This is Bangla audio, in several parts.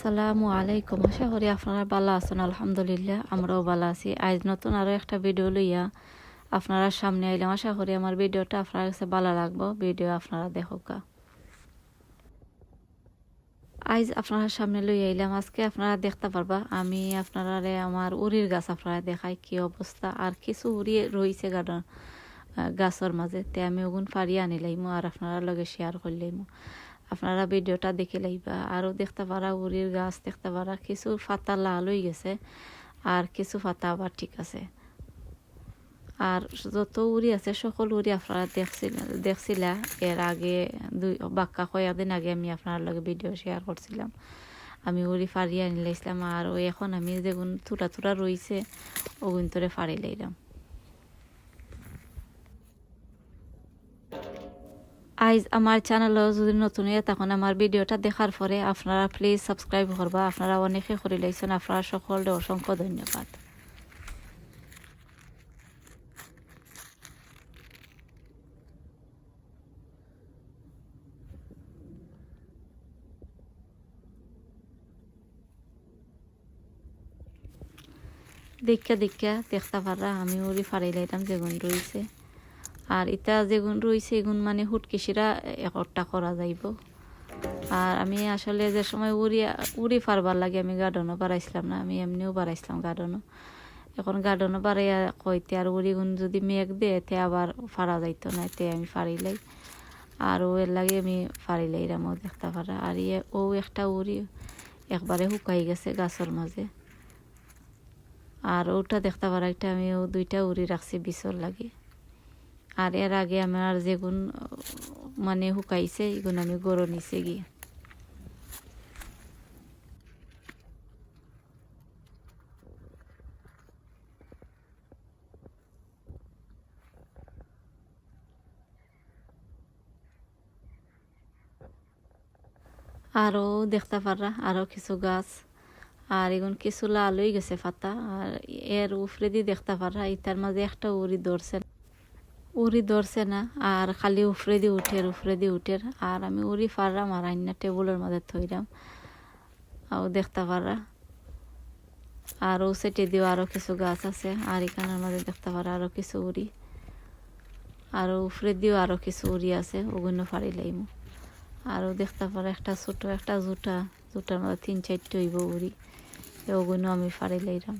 আসসালামু আলাইকুম। আশা করি আপনারা ভালো আছেন, আলহামদুলিল্লাহ, আমরাও ভালো আছি। আজ নতুন আরও একটা ভিডিও লইয়া আপনারা সামনে আইলাম। আশা করি আমার ভিডিওটা আপনার কাছে ভালো লাগবো। ভিডিও আপনারা দেখোকা। আজ আপনারা সামনে লই আইলাম। আজকে আপনারা দেখতে পারবা, আমি আপনারা আমার উরির গাছ আপনারা দেখাই কি অবস্থা। আর কিছু উড়ি রয়েছে গার্ডন গাছের মাঝে। তে আমি ওগুন ফাড়িয়ে আনিলাইমো আর আপনারা লগে শেয়ার করলাইমো আপনারা ভিডিওটা দেখে লাইবা। আরও দেখতে পারা উড়ির গাছ দেখতে পারা, কিছু ফাতা লাল হয়ে গেছে, আর কিছু ফাতা আবার ঠিক আছে। আর যত উড়ি আছে, সকল উড়ি আপনারা দেখছিল, দেখছিলা। এর আগে দুই, বাক্কা কয়েকদিন আগে আমি আপনার লগে ভিডিও শেয়ার করছিলাম। আমি উড়ি ফাড়িয়ে আনি লাইছিলাম, আর এখন আমি যেগুন থুটা থুটা রইছে, ওগুন তোরে ফাড়ি লাইলাম। আইজ আমার চ্যানেলও যদি নতুন হয়ে তখন আমার ভিডিওটা দেখার পরে আপনারা প্লিজ সাবস্ক্রাইব করবা। আপনারা অনেকে করে লাইছেন, আপনারা সকলে অসংখ্য ধন্যবাদ। দেখা দেখা, দেখতে পারা আমি ওরি ফাড়াই লাইতাম যেগুন রয়েছে আর ইটা যেগুন রয়েছে এগুন মানে হুটকিসিরা একটা করা যাইব। আর আমি আসলে যে সময় উড়ি উড়ি ফারবার লাগে, আমি গার্ডনও বাড়াইছিলাম না, আমি এমনিও বাড়াইছিলাম গার্ডনও এখন গার্ডনও বাড়াইয়া কইতে, আর উড়ি গুণ যদি মেঘ দে তে আবার ফাড়া যাইতো না, তে আমি ফাড়িলাই। আর ও এর লাগে আমি ফাড়িলাই রামও দেখতে পারা আর ইয়ে ও একটা উড়ি একবারে শুকাই গেছে গাছের মাঝে। আর ওটা দেখতে পারা একটা আমি ও দুইটা উড়ি রাখছি বিছর লাগে। আর এর আগে আমার যেগুন মানে শুকাইছে এগুন আমি গরু নিচে গিয়ে। আরও দেখতে পাররা আরও কিছু গাছ। আর এগুন কিছু লাল হয়ে গেছে পাতা, আর এর উফরে দিয়ে দেখতে পাররা ইতার মাঝে একটা উড়ি ধরছে। উড়ি ধরছে না, আর খালি উফরে দিয়ে উঠের উফরে দিয়ে উঠের আর আমি উড়ি ফারলাম আর আইনা টেবুলের মধ্যে থইলাম আর দেখতে পারা আর ও সেটে দিও আরও কিছু গাছ আছে, আর এখানের মধ্যে দেখতে পারা আরও কিছু উড়ি। আর উফরে দিও আরও কিছু উড়ি আছে ওগুলো ফাড়ি লাইমু। আরও দেখতে পারা একটা ছোট একটা জুটা জুটার মধ্যে তিন চারটে হইব উড়ি ওগুলো আমি ফাড়ি লাইলাম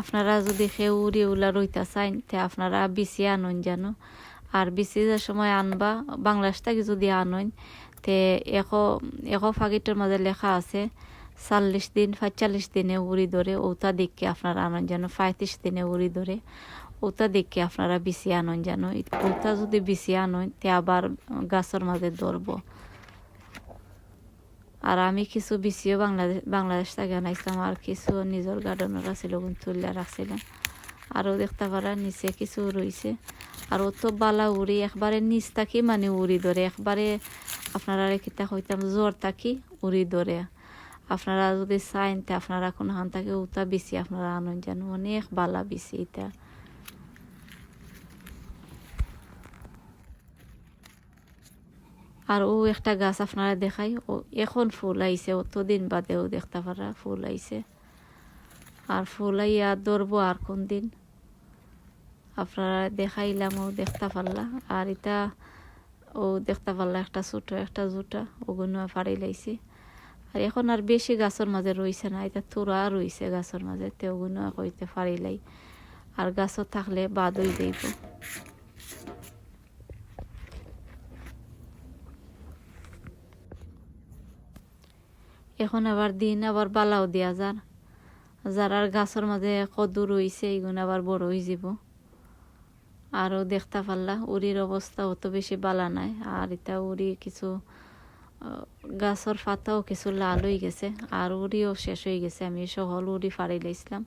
আপনারা যদি সে উড়ি উলা রইতা চাইন, তে আপনারা বিচি আনন জানো। আর বিচি যে সময় আনবা বাংলাদেশ থেকে যদি আনন তে এশ এশ ফাগিটোর মাঝে লেখা আছে, চাল্লিশ দিন, পঁয়তাল্লিশ দিনে উড়ি ধরে, ওটা দেখে আপনারা আনন জানো, পঁয়ত্রিশ দিনে উড়ি ধরে, ওটা দেখে আপনারা বিচি আনন জানো। ওটা যদি বিচি আনন তে আবার গাছের মাঝে ধরবো। আর আমি কিছু বিচিও বাংলাদেশ বাংলাদেশ থেকে আনাইছিলাম আর কিছু নিজের গার্ডেনের আছিল তুলিয়া রাখছিলাম আরও দেখতে পারা, নিচে কিছু রয়েছে আর ও তো বালা উড়ি, একবারে নিচ থাকি মানে উড়ি ধরে। একবারে আপনারা কিতা হইতাম জ্বর থাকি উড়ি ধরে। আপনারা যদি চাইন তে, আপনারা কোন হান থাকে উতা বেশি আপনারা আনন্দ জানো, অনেক বালা বেশি এটা আর ও একটা গাছ আপনারা দেখাই। ও এখন ফুল আইছে অতদিন বাদেও দেখতে পারা ফুল আইছে। আর ফুল আইয়া ধরবো আর কোন দিন। আপনারা দেখাইলাম, ও দেখতে পারলা। আর এটা ও দেখতে পারলা, একটা ছোট, একটা জুটা, ওগুলো ফাড়ি লাইছি। আর এখন আর বেশি গাছের মাঝে রয়েছে না, এটা তোরা রয়েছে গাছের মাঝে, তে ওগুলো কইতে ফাড়ি লাই। আর গাছত থাকলে বাদ হয়ে এখন আবার দিন আবার বালাও দিয়া যার। যারার গাছের মাঝে কদু রয়েছে এগুলো আবার বড় হয়ে যাব আরও দেখতে পারলা উড়ির অবস্থা অত বেশি বালা নাই। আর এটা উড়ি কিছু গাছের পাতাও কিছু লাল হয়ে গেছে, আর উড়িও শেষ হয়ে গেছে। আমি সহল উড়ি ফাড়ি লাইছিলাম।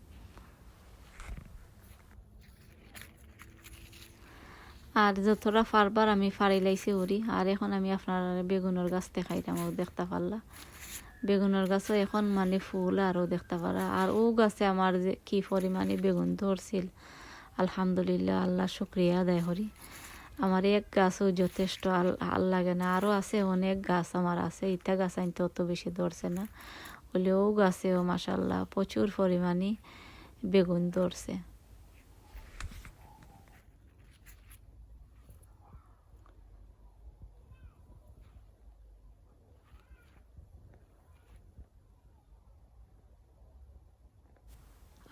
আর যতটা ফারবার আমি ফাড়ি লাইছি উড়ি আর এখন আমি আপনার বেগুনের গাছ দেখাইতাম ও দেখতে পারলা। বেগুনের গাছও এখন মানে ফুল আরও দেখতে পারা। আর ও গাছে আমার যে কি পরিমাণে বেগুন ধরছিল, আলহামদুলিল্লাহ, আল্লাহ শুক্রিয়া আদায় করি। আমার এক গাছও যথেষ্ট, আল আল লাগে না। আরও আছে অনেক গাছ আমার আছে, ইটা গাছ আনতে অত বেশি ধরছে না। হলেও গাছেও মাসাল্লাহ প্রচুর পরিমাণে বেগুন ধরছে।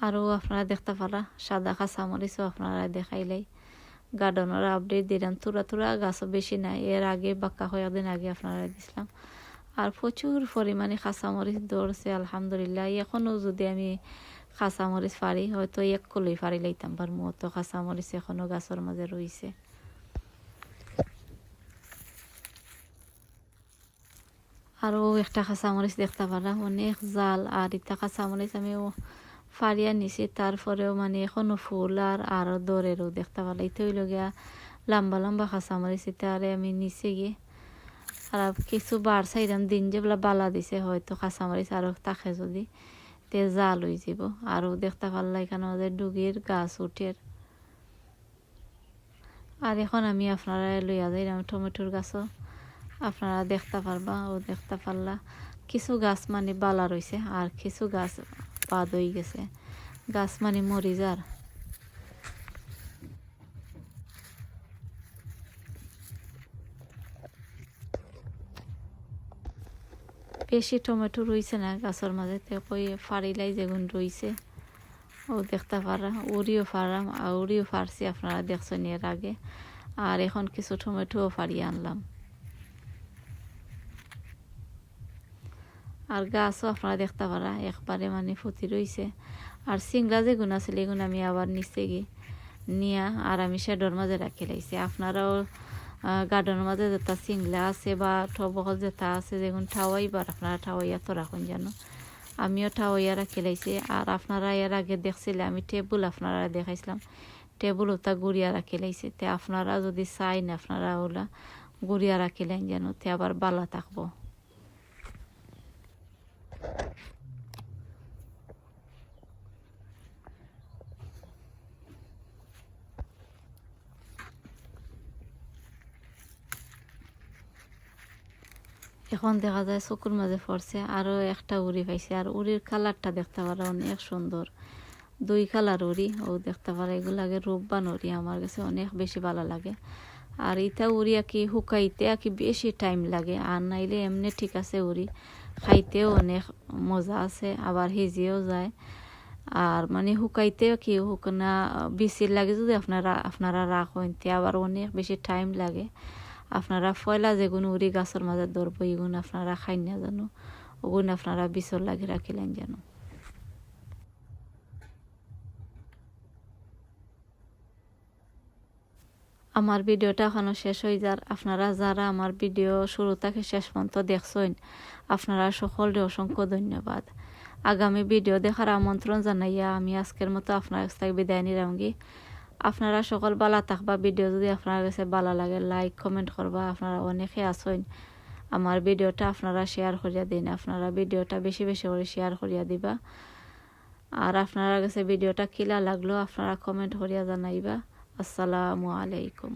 আরও আপনারা দেখতে পারা, সাদা কাঁচামরিচও আপনারা দেখাইলাই। গার্ডেনের আপডেট দিলাম তুরা তুরা গাছও বেশি নাই, এর আগে বাক্কা কয়েকদিন আগে আপনারা দিছিলাম। আর প্রচুর পরিমাণে কাঁচামরিচ ধরছে, আলহামদুলিল্লাহ। এখনও যদি আমি কাঁচামরিচ পারি, হয়তো এক কলই পারি লাইতাম পার মতো কাঁচামরিচ এখনও গাছের মাঝে রয়েছে আরও একটা কাঁচামরিচ দেখতে পারা, অনেক জাল আর ইটা কাঁচামরিচ আমি ফারিয়া নিছি তারপরেও মানে এখনও ফুল আর আরও দরেরও দেখতে এটা হইল গিয়া লম্বা লম্বা কাঁচামরিচ এটা আরে আমি নিচে গিয়ে আর কিছু বার সাইডাম দিন যেগুলা বালা দিছে, হয়তো কাঁচামরিচ আরও তাকে যদি তে জাল হয়ে যাব। আরও দেখতে পারলা এখানে আমাদের ডুগির গাছ উঠের আর এখন আমি আপনারা লইয়া যাইলাম টমেটোর গাছও আপনারা দেখতে পারবা ও দেখতে পারলা কিছু গাছ মানে বালা রয়েছে আর কিছু গাছ বাদ হয়ে গেছে। গাছ মানে মরি যার। বেশি টমেটো রয়েছে না গাছের মাঝে কই ফাড়িলাই যেগুন রয়েছে ও দেখতে পারা উড়িও ফারাম উড়িও ফারছি আপনারা দেখছেন এর আগে। আর এখন কিছু টমেটোও ফাড়িয়ে আনলাম। আর গাছও আপনারা দেখতে পারা, একবারে মানে ফুটি রয়েছে আর সিংলা যেগুন আছিল, এগুন আমি আবার নিচে গিয়ে নিয়া আর আমি শেডর মাঝে রাখি লাইছি। আপনারাও গার্ডেনের মাঝে যেটা সিংলা আছে বা টবকল যেটা আছে, যেগুন ঠাওয়াইবার আপনারা ঠাওয়াইয়া তো রাখুন জানো আমিও ঠাওয়াইয়া রাখি লাইছি। আর আপনারা এর আগে দেখছিলে, আমি টেবুল আপনারা দেখাইছিলাম। টেবুল ওটা গুড়িয়া রাখি লাইছি। তে আপনারা যদি চাইন, আপনারা ওলা গুড়িয়া রাখিলেন যেন, তে আবার বালা থাকব। এখন দেখা যায় চকুর মাঝে পড়ছে আরও একটা উড়ি পাইছে। আর উড়ির কালারটা দেখতে পারা অনেক সুন্দর। দুই কালার উড়ি, ও দেখতে পারা এগুলাকে রূপবান উড়ি, আমার কাছে অনেক বেশি ভালো লাগে। আর ইটা উড়ি কি শুকাইতে কি বেশি টাইম লাগে, আর নাইলে এমনি ঠিক আছে উড়ি। খাইতেও অনেক মজা আছে, আবার হিজিয়েও যায়। আর মানে শুকাইতেও কি শুকনা বেশি লাগে যদি আপনারা আপনারা রাখেন আবার অনেক বেশি টাইম লাগে। আপনারা ফয়লা যেগুন উড়ি গাছের মাঝে ধরবো, এগুন আপনারা খাই না জানো। ওগুন আপনারা বিচর লাগে রাখিলেন জানো আমার ভিডিওটা এখনও শেষ হয়ে যার। আপনারা যারা আমার ভিডিও শুরু থেকে শেষ পর্যন্ত দেখছেন, আপনারা সকলকে অসংখ্য ধন্যবাদ। আগামী ভিডিও দেখার আমন্ত্রণ জানাইয়া আমি আজকের মতো আপনার কাছ থেকে বিদায় নিলামগি আপনারা সকল বালা থাকবা ভিডিও যদি আপনার কাছে ভালো লাগে লাইক কমেন্ট করবা, আপনারা অনেকে আসেন আমার ভিডিওটা আপনারা শেয়ার করিয়া দিন, আপনারা ভিডিওটা বেশি বেশি করে শেয়ার করিয়া দিবা। আর আপনারা কাছে ভিডিওটা কিলা লাগল, আপনারা কমেন্ট করিয়া জানাইবা। আসসালামু আলাইকুম।